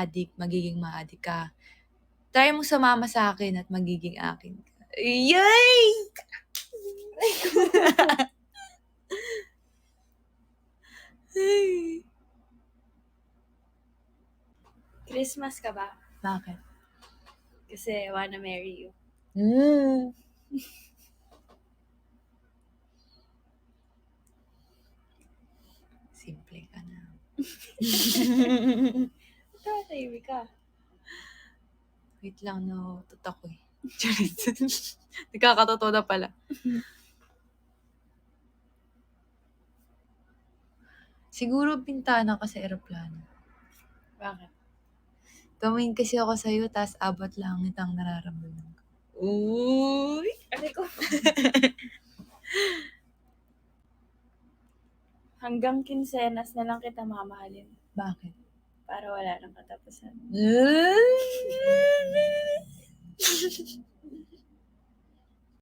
ma-addict, magiging ma-addict ka. Try mo sumama sa akin at magiging akin ka. Yay! Ay. Christmas ka ba? Bakit? Kasi I wanna marry you. Mm. Simple ka na. Tahimik ka. Wait lang, no. Tutok ko eh. Charit. Nagkakatotoo na pala. Siguro bintana ka sa eroplano. Bakit? Tumingin kasi ako sa'yo, tas abot langit ang nararamdaman ko. Uy! Ano ko? Hanggang kinsenas na lang kita mamahalin Bakit? Para wala nang katapusan.